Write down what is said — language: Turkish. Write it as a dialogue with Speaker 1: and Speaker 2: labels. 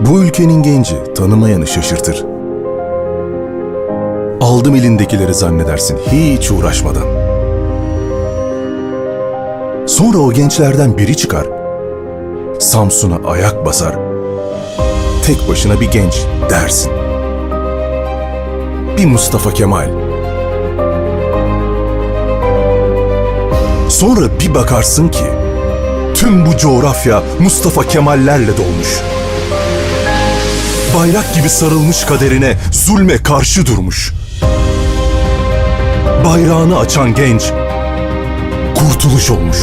Speaker 1: Bu ülkenin genci tanımayanı şaşırtır. Aldım elindekileri zannedersin hiç uğraşmadan. Sonra o gençlerden biri çıkar. Samsun'a ayak basar. Tek başına bir genç dersin. Bir Mustafa Kemal. Sonra bir bakarsın ki tüm bu coğrafya Mustafa Kemallerle dolmuş. Bayrak gibi sarılmış kaderine zulme karşı durmuş. Bayrağını açan genç kurtuluş olmuş.